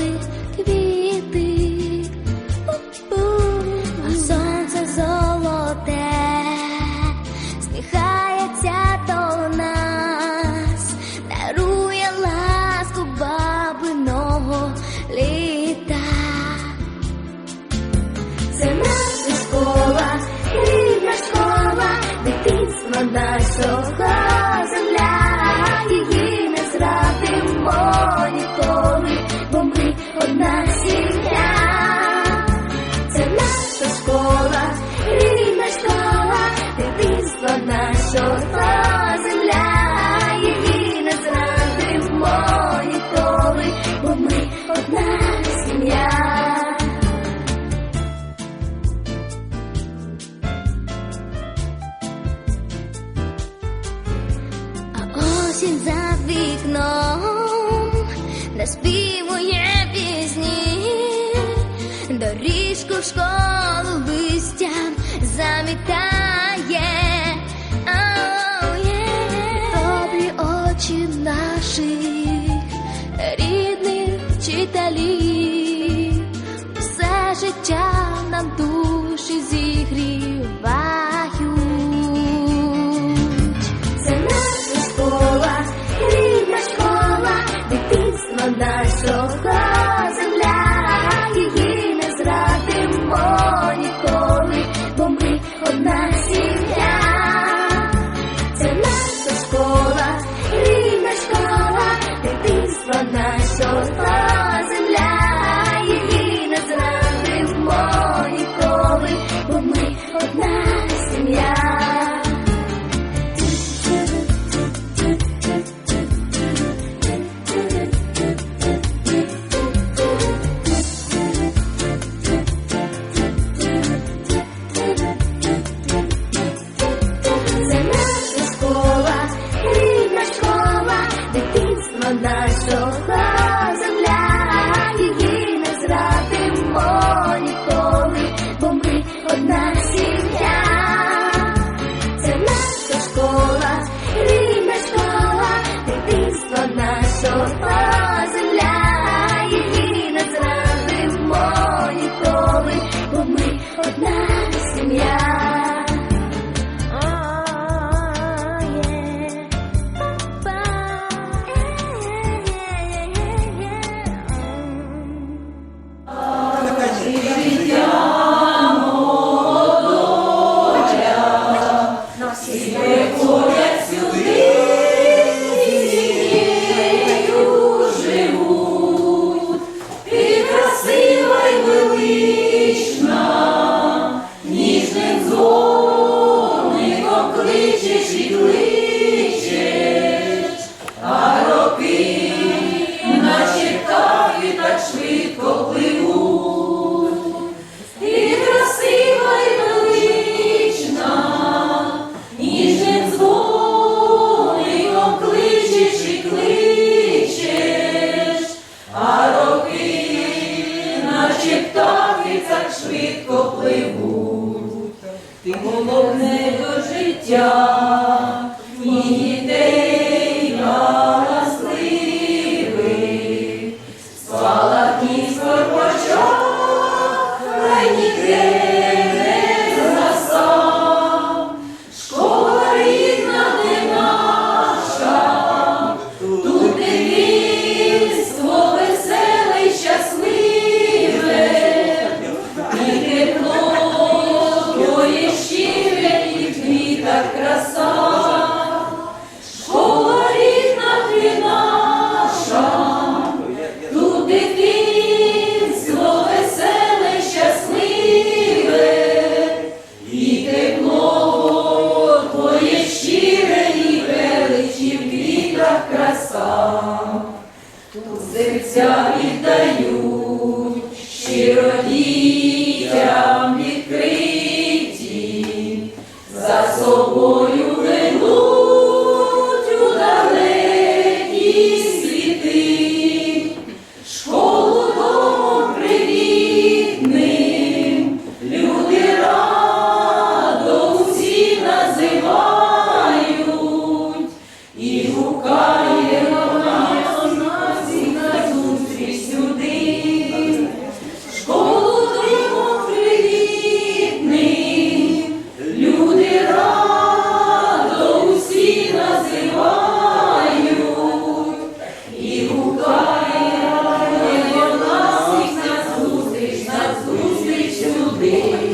цілують квіти, а сонце золоте, сміхається до нас, дарує ласку бабиного літа. Це наша школа, рідна школа, дитинство нашого. школу быстя заметать. повне до життя. серця віддають, щиро дітям відкриті, за собою ведуть у далекі світи, школу привітним, люди радо називають і гукає. You.